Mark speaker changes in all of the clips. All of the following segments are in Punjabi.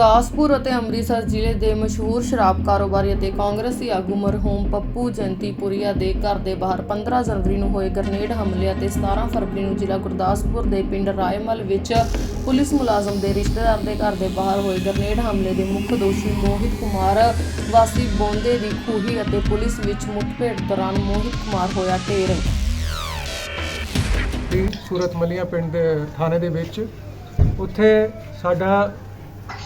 Speaker 1: ਗੁਰਦਾਸਪੁਰ ਅਤੇ ਅੰਮ੍ਰਿਤਸਰ ਜ਼ਿਲ੍ਹੇ ਦੇ ਮਸ਼ਹੂਰ ਸ਼ਰਾਬ ਕਾਰੋਬਾਰੀ ਅਤੇ ਕਾਂਗਰਸੀ ਆਗੂ ਮਰਹੂਮ ਪੱਪੂ ਜੈਂਤੀਪੁਰੀਆ ਦੇ ਘਰ ਦੇ ਬਾਹਰ 15 ਜਨਵਰੀ ਨੂੰ ਹੋਏ ਗ੍ਰਨੇਡ ਹਮਲੇ ਅਤੇ 17 ਫਰਵਰੀ ਨੂੰ ਜ਼ਿਲ੍ਹਾ ਗੁਰਦਾਸਪੁਰ ਦੇ ਪਿੰਡ ਰਾਏਮਲ ਵਿੱਚ ਪੁਲਿਸ ਮੁਲਾਜ਼ਮ ਦੇ ਰਿਸ਼ਤੇਦਾਰ ਦੇ ਘਰ ਦੇ ਬਾਹਰ ਹੋਏ ਗ੍ਰਨੇਡ ਹਮਲੇ ਦੇ ਮੁੱਖ ਦੋਸ਼ੀ ਮੋਹਿਤ ਕੁਮਾਰ ਵਾਸੀ ਬੋਂਦੇ ਦੀ ਖੂਹੀ ਅਤੇ ਪੁਲਿਸ ਵਿੱਚ ਮੁੱਠਭੇੜ ਦੌਰਾਨ ਮੋਹਿਤ ਕੁਮਾਰ ਹੋਇਆ ਢੇਰ।
Speaker 2: ਸੂਰਤ ਮਲੀਆ ਪਿੰਡ ਦੇ ਥਾਣੇ ਦੇ ਵਿੱਚ ਉੱਥੇ ਸਾਡਾ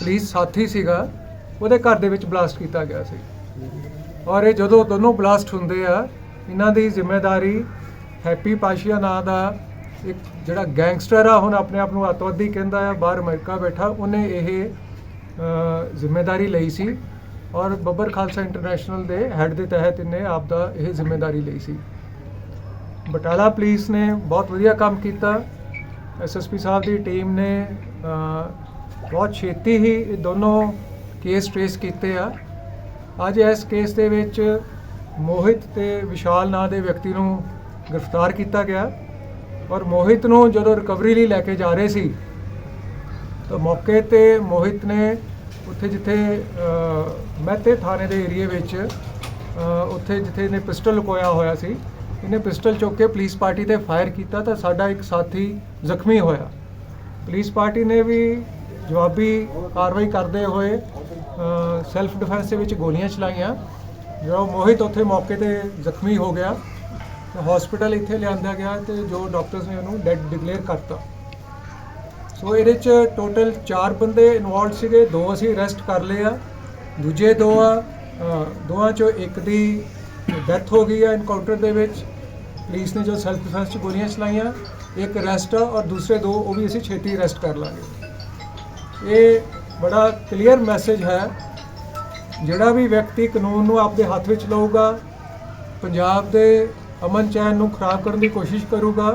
Speaker 2: ਪੁਲਿਸ ਸਾਥੀ ਸੀਗਾ ਉਹਦੇ ਘਰ ਦੇ ਵਿੱਚ ਬਲਾਸਟ ਕੀਤਾ ਗਿਆ ਸੀ। ਔਰ ਇਹ ਜਦੋਂ ਦੋਨੋਂ ਬਲਾਸਟ ਹੁੰਦੇ ਆ ਇਹਨਾਂ ਦੀ ਜ਼ਿੰਮੇਵਾਰੀ ਹੈਪੀ ਪਾਸ਼ੀਆ ਨਾਂ ਦਾ ਇੱਕ ਜਿਹੜਾ ਗੈਂਗਸਟਰ ਆ ਹੁਣ ਆਪਣੇ ਆਪ ਨੂੰ ਅੱਤਵਾਦੀ ਕਹਿੰਦਾ ਆ ਬਾਹਰ ਅਮਰੀਕਾ ਬੈਠਾ ਉਹਨੇ ਇਹ ਅ, ਜ਼ਿੰਮੇਵਾਰੀ ਲਈ ਸੀ। ਔਰ ਬੱਬਰ ਖਾਲਸਾ ਇੰਟਰਨੈਸ਼ਨਲ ਦੇ ਹੈੱਡ ਦੇ ਤਹਿਤ ਇਹਨੇ ਆਪ ਦਾ ਇਹ ਜ਼ਿੰਮੇਵਾਰੀ ਲਈ ਸੀ। ਬਟਾਲਾ ਪੁਲਿਸ ਨੇ ਬਹੁਤ ਵਧੀਆ ਕੰਮ ਕੀਤਾ। ਐਸਐਸਪੀ ਸਾਹਿਬ ਦੀ ਟੀਮ ਨੇ ਬਹੁਤ ਛੇਤੀ ਹੀ ਇਹ ਦੋਨੋਂ ਕੇਸ ਟ੍ਰੇਸ ਕੀਤੇ ਆ। ਅੱਜ ਇਸ ਕੇਸ ਦੇ ਵਿੱਚ ਮੋਹਿਤ ਤੇ ਵਿਸ਼ਾਲ ਨਾਂ ਦੇ ਵਿਅਕਤੀ ਨੂੰ ਗ੍ਰਿਫਤਾਰ ਕੀਤਾ ਗਿਆ। ਔਰ ਮੋਹਿਤ ਨੂੰ ਜਦੋਂ ਰਿਕਵਰੀ ਲਈ ਲੈ ਕੇ ਜਾ ਰਹੇ ਸੀ, ਤਾਂ ਮੌਕੇ ਤੇ ਮੋਹਿਤ ਨੇ ਉੱਥੇ ਜਿੱਥੇ ਮਹਿਤੇ ਥਾਣੇ ਦੇ ਏਰੀਏ ਵਿੱਚ ਉੱਥੇ ਜਿੱਥੇ ਇਹਨੇ ਪਿਸਟਲ ਲੁਕੋਇਆ ਹੋਇਆ ਸੀ, ਇਹਨੇ ਪਿਸਟਲ ਚੁੱਕ ਕੇ ਪੁਲਿਸ ਪਾਰਟੀ ਤੇ ਫਾਇਰ ਕੀਤਾ ਤਾਂ ਸਾਡਾ ਇੱਕ ਸਾਥੀ ਜ਼ਖਮੀ ਹੋਇਆ। ਪੁਲਿਸ ਪਾਰਟੀ ਨੇ ਵੀ ਜਵਾਬੀ ਕਾਰਵਾਈ ਕਰਦੇ ਹੋਏ ਸੈਲਫ ਡਿਫੈਂਸ ਦੇ ਵਿੱਚ ਗੋਲੀਆਂ ਚਲਾਈਆਂ। ਜੋ ਮੋਹਿਤ ਉੱਥੇ ਮੌਕੇ ਤੇ ਜ਼ਖਮੀ ਹੋ ਗਿਆ। ਤੇ ਹਸਪੀਟਲ ਇੱਥੇ ਲਿਆਂਦਾ ਗਿਆ ਤੇ ਜੋ ਡਾਕਟਰਸ ਨੇ ਉਹਨੂੰ ਡੈਡ ਡਿਕਲੇਅਰ ਕਰਤਾ। ਸੋ ਇਹਦੇ ਚ ਟੋਟਲ 4 ਬੰਦੇ ਇਨਵੋਲਡ ਸੀਗੇ ਦੋ ਅਸੀਂ ਅਰੈਸਟ ਕਰ ਲਏ ਆ। ਦੂਜੇ ਦੋ ਆ ਅ, ਦੋਵਾਂ ਚੋਂ ਇੱਕ ਦੀ ਡੈਥ ਹੋ ਗਈ ਆ ਇਨਕਾਊਂਟਰ ਦੇ ਵਿੱਚ। ਪੁਲਿਸ ਨੇ ਜੋ ਸੈਲਫ ਡਿਫੈਂਸ ਚ ਗੋਲੀਆਂ ਚਲਾਈਆਂ ਇੱਕ ਅਰੈਸਟ ਆ ਔਰ ਦੂਸਰੇ ਦੋ ਉਹ ਵੀ ਅਸੀਂ ਛੇਤੀ ਅਰੈਸਟ ਕਰ ਲਾਂਗੇ। ਇਹ ਬੜਾ ਕਲੀਅਰ ਮੈਸੇਜ ਹੈ। ਜਿਹੜਾ ਵੀ ਵਿਅਕਤੀ ਕਾਨੂੰਨ ਨੂੰ ਆਪਦੇ ਹੱਥ ਵਿੱਚ ਲਊਗਾ ਪੰਜਾਬ ਦੇ ਅਮਨ ਚੈਨ ਨੂੰ ਖਰਾਬ ਕਰਨ ਦੀ ਕੋਸ਼ਿਸ਼ ਕਰੂਗਾ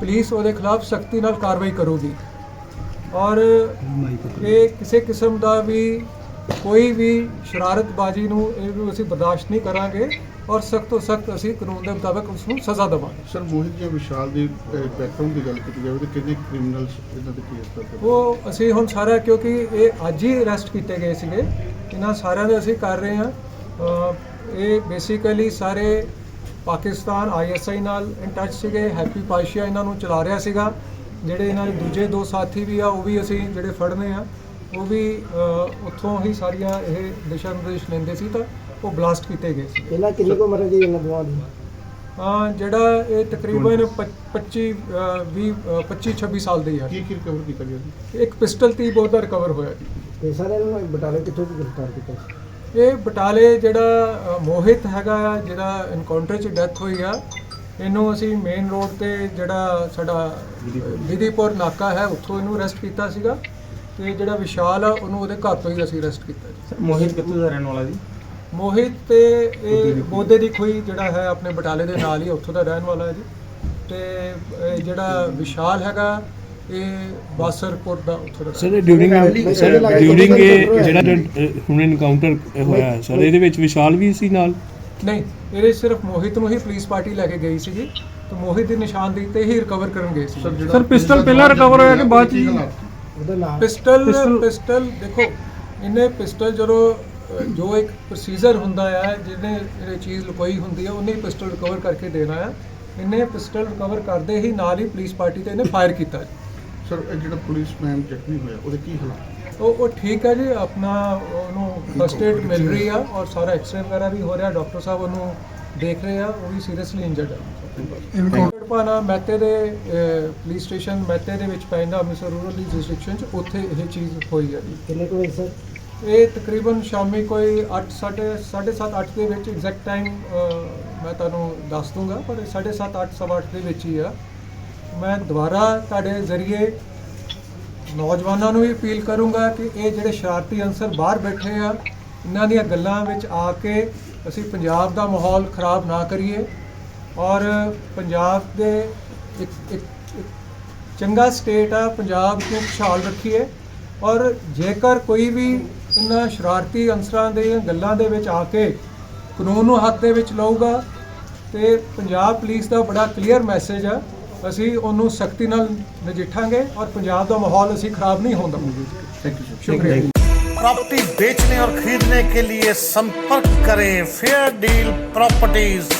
Speaker 2: ਪੁਲਿਸ ਉਹਦੇ ਖਿਲਾਫ ਸਖਤੀ ਨਾਲ ਕਾਰਵਾਈ ਕਰੂਗੀ। ਔਰ ਇਹ ਕਿਸੇ ਕਿਸਮ ਦਾ ਵੀ ਕੋਈ ਵੀ ਸ਼ਰਾਰਤਬਾਜ਼ੀ ਨੂੰ ਇਹਨੂੰ ਅਸੀਂ ਬਰਦਾਸ਼ਤ ਨਹੀਂ ਕਰਾਂਗੇ ਔਰ ਸਖਤ ਤੋਂ ਸਖਤ ਅਸੀਂ ਕਾਨੂੰਨ ਦੇ ਮੁਤਾਬਕ ਉਸ ਨੂੰ ਸਜ਼ਾ ਦੇਵਾਂਗੇ।
Speaker 3: ਸਰ ਮੋਹਿਤ ਜਾਂ ਵਿਸ਼ਾਲ ਦੀ ਬੈਕਗ੍ਰਾਉਂਡ ਦੀ ਗੱਲ ਕੀਤੀ ਜਾਵੇ ਤਾਂ ਕਿੰਨੇ ਕ੍ਰਿਮੀਨਲਸ ਇਹਨਾਂ ਦੇ ਕੇਸ ਕਰਦੇ
Speaker 2: ਉਹ ਅਸੀਂ ਹੁਣ ਸਾਰਾ ਕਿਉਂਕਿ ਇਹ ਅੱਜ ਹੀ ਅਰੈਸਟ ਕੀਤੇ ਗਏ ਸੀਗੇ। ਇਹਨਾਂ ਸਾਰਿਆਂ ਦੇ ਅਸੀਂ ਕਰ ਰਹੇ ਹਾਂ। ਇਹ ਬੇਸਿਕਲੀ ਸਾਰੇ ਪਾਕਿਸਤਾਨ ਆਈਐਸਆਈ ਨਾਲ ਇਨ ਟੱਚ ਸੀਗੇ। ਹੈਪੀ ਪਾਸ਼ੀਆ ਇਹਨਾਂ ਨੂੰ ਚਲਾ ਰਿਹਾ ਸੀਗਾ। ਜਿਹੜੇ ਇਹਨਾਂ ਦੇ ਦੂਜੇ ਦੋ ਸਾਥੀ ਵੀ ਆ ਉਹ ਵੀ ਅਸੀਂ ਜਿਹੜੇ ਫੜਨੇ ਆ। ਉਹ ਵੀ ਉੱਥੋਂ ਹੀ ਸਾਰੀਆਂ ਇਹ ਦਿਸ਼ਾ ਨਿਰਦੇਸ਼ ਲੈਂਦੇ ਸੀ ਤਾਂ ਉਹ ਬਲਾਸਟ ਕੀਤੇ ਗਏ ਸੀ।
Speaker 4: ਇਹਨਾਂ ਕਿੰਨੀ ਕੁ ਉਮਰ ਹੈ ਜੀ ਇਹਨਾਂ ਦੋਵਾਂ ਦੀ?
Speaker 2: ਹਾਂ ਜਿਹੜਾ ਇਹ ਤਕਰੀਬਨ 25 20 25 26 ਸਾਲ ਦੇ ਆ।
Speaker 3: ਕੀ ਕੀ ਰਿਕਵਰ ਕੀਤਾ ਗਿਆ ਜੀ
Speaker 2: ਇੱਕ ਪਿਸਟਲ ਤੀ ਬਹੁਤ ਦਾ ਰਿਕਵਰ ਹੋਇਆ ਜੀ।
Speaker 4: ਤੇ ਸਾਰੇ ਨੂੰ ਬਟਾਲੇ ਕਿੱਥੋਂ ਦੀ ਗ੍ਰਿਫਤਾਰ ਕੀਤਾ ਸੀ?
Speaker 2: ਇਹ ਬਟਾਲੇ ਜਿਹੜਾ ਮੋਹਿਤ ਹੈਗਾ ਜਿਹੜਾ ਐਨਕਾਊਂਟਰ 'ਚ ਡੈਥ ਹੋਈ ਆ ਇਹਨੂੰ ਅਸੀਂ ਮੇਨ ਰੋਡ ਤੇ ਜਿਹੜਾ ਸਾਡਾ ਵਿਧੀਪੁਰ। ਨਾਕਾ ਹੈ ਉੱਥੋਂ ਇਹਨੂੰ ਅਰੈਸਟ ਕੀਤਾ ਸੀਗਾ। ਤੇ ਜਿਹੜਾ ਵਿਸ਼ਾਲ ਆ ਉਹਨੂੰ ਉਹਦੇ ਘਰ ਤੋਂ ਹੀ ਅਸੀਂ ਅਰੈਸਟ ਕੀਤਾ ਜੀ।
Speaker 5: ਮੋਹਿਤ ਕਿੱਥੋਂ ਦਾ ਰਹਿਣ ਵਾਲਾ ਜੀ?
Speaker 2: ਮੋਹਿਤ ਤੇ ਇਹ ਬੋਦੇ ਦੀ ਖੋਈ ਜਿਹੜਾ ਹੈ ਆਪਣੇ ਬਟਾਲੇ ਦੇ ਨਾਲ ਹੀ ਉੱਥੋਂ ਦਾ ਰਹਿਣ ਵਾਲਾ ਹੈ ਜੀ। ਤੇ ਇਹ ਜਿਹੜਾ ਵਿਸ਼ਾਲ ਹੈਗਾ ਇਹ ਬਾਸਰਪੁਰ ਦਾ ਉੱਥੋਂ ਦਾ
Speaker 6: ਸਰ ਡਿਊਰਿੰਗ ਸਰ ਡਿਊਰਿੰਗ ਇਹ ਜਿਹੜਾ ਹੁਣ ਇਨਕਾਊਂਟਰ ਹੋਇਆ ਹੈ, ਸਰ ਇਹਦੇ ਵਿੱਚ ਵਿਸ਼ਾਲ ਵੀ ਸੀ ਨਾਲ?
Speaker 2: ਨਹੀਂ ਇਹਦੇ ਸਿਰਫ ਮੋਹਿਤ ਨੂੰ ਹੀ ਪੁਲਿਸ ਪਾਰਟੀ ਲੈ ਕੇ ਗਈ ਸੀਗੀ ਤੇ ਮੋਹਿਤ ਦੀ ਨਿਸ਼ਾਨਦੇਹੀ ਤੇ ਹੀ ਰਿਕਵਰ ਕਰਨ ਗਏ ਸੀ
Speaker 3: ਸਰ ਪਿਸਟਲ ਪਹਿਲਾਂ ਰਿਕਵਰ ਹੋਇਆ ਕਿ ਬਾਅਦ ਚ
Speaker 4: ਉਹਦਾ ਨਾਮ
Speaker 2: ਪਿਸਟਲ ਪਿਸਟਲ ਦੇਖੋ ਇਹਨੇ ਪਿਸਟਲ ਜਦੋਂ ਜੋ ਇੱਕ ਪ੍ਰੋਸੀਜਰ ਹੁੰਦਾ ਹੈ ਜਿਹਨੇ ਇਹ ਚੀਜ਼ ਲੁਕੋਈ ਹੁੰਦੀ ਹੈ ਉਹਨੇ ਪਿਸਟਲ ਰਿਕਵਰ ਕਰਕੇ ਦੇਣਾ ਹੈ ਇਹਨੇ ਪਿਸਟਲ ਰਿਕਵਰ ਕਰਦੇ ਹੀ ਨਾਲ ਹੀ ਪੁਲਿਸ ਪਾਰਟੀ ਤੇ ਇਹਨੇ ਫਾਇਰ ਕੀਤਾ
Speaker 3: ਸਰ ਇਹ ਜਿਹੜਾ ਪੁਲਿਸਮੈਨ ਜ਼ਖਮੀ ਹੋਇਆ ਉਹਦੇ ਕੀ ਹਾਲਾਤ?
Speaker 2: ਉਹ ਉਹ ਠੀਕ ਹੈ ਜੀ ਆਪਣਾ ਉਹਨੂੰ ਫਸਟ ਏਡ ਮਿਲ ਰਹੀ ਆ ਔਰ ਸਾਰਾ ਐਕਸਰੇ ਵਗੈਰਾ ਵੀ ਹੋ ਰਿਹਾ ਡਾਕਟਰ ਸਾਹਿਬ ਉਹਨੂੰ ਦੇਖ ਰਹੇ ਆ ਉਹ ਵੀ ਸੀਰੀਅਸਲੀ ਇੰਜਰਡ ਹੈ ਪਾਣਾ ਮਹਿਤੇ ਦੇ ਪੁਲਿਸ ਸਟੇਸ਼ਨ ਮਹਿਤੇ ਦੇ ਵਿੱਚ ਪੈਂਦਾ ਅੰਮ੍ਰਿਤਸਰ ਰੂਰਲ ਜੁਰਿਸਡਿਕਸ਼ਨ ਚ ਉੱਥੇ ਇਹ ਚੀਜ਼ ਹੋਈ ਹੈ ਜੀ।
Speaker 4: ਕਿੰਨੇ ਕੁ ਵਜੇ ਸਰ?
Speaker 2: ਇਹ ਤਕਰੀਬਨ ਸ਼ਾਮੀ ਕੋਈ 8 7:30 8 ਦੇ ਵਿੱਚ ਐਗਜ਼ੈਕਟ ਟਾਈਮ ਮੈਂ ਤੁਹਾਨੂੰ ਦੱਸ ਦੂੰਗਾ ਪਰ 7:30 8 ਸਵਾ ਅੱਠ ਦੇ ਵਿੱਚ ਹੀ ਆ। ਮੈਂ ਦੁਬਾਰਾ ਤੁਹਾਡੇ ਜ਼ਰੀਏ ਨੌਜਵਾਨਾਂ ਨੂੰ ਵੀ ਅਪੀਲ ਕਰੂੰਗਾ ਕਿ ਇਹ ਜਿਹੜੇ ਸ਼ਰਾਰਤੀ ਅਨਸਰ ਬਾਹਰ ਬੈਠੇ ਆ ਇਹਨਾਂ ਦੀਆਂ ਗੱਲਾਂ ਵਿੱਚ ਆ ਕੇ ਅਸੀਂ ਪੰਜਾਬ ਦਾ ਮਾਹੌਲ ਖਰਾਬ ਨਾ ਕਰੀਏ। ਔਰ ਪੰਜਾਬ ਦੇ ਇੱਕ ਇੱਕ ਇੱਕ ਚੰਗਾ ਸਟੇਟ ਆ ਪੰਜਾਬ ਨੂੰ ਖੁਸ਼ਹਾਲ ਰੱਖੀਏ ਔਰ ਜੇਕਰ ਕੋਈ ਵੀ ਇਹਨਾਂ ਸ਼ਰਾਰਤੀ ਅੰਸਰਾਂ ਦੇ ਗੱਲਾਂ ਦੇ ਵਿੱਚ ਆ ਕੇ ਕਾਨੂੰਨ ਨੂੰ ਹੱਥ ਦੇ ਵਿੱਚ ਲਊਗਾ ਤੇ ਪੰਜਾਬ ਪੁਲਿਸ ਦਾ ਬੜਾ ਕਲੀਅਰ ਮੈਸੇਜ ਆ ਅਸੀਂ ਉਹਨੂੰ ਸਖਤੀ ਨਾਲ ਨਜਿੱਠਾਂਗੇ ਔਰ ਪੰਜਾਬ ਦਾ ਮਾਹੌਲ ਅਸੀਂ ਖਰਾਬ ਨਹੀਂ ਹੋਣ ਦੇਵਾਂਗੇ
Speaker 3: ਥੈਂਕ ਯੂ ਸਰ
Speaker 2: ਸ਼ੁਕਰੀਆ
Speaker 5: प्रॉपर्टी बेचने और खरीदने के लिए संपर्क करें फेयर डील प्रॉपर्टीज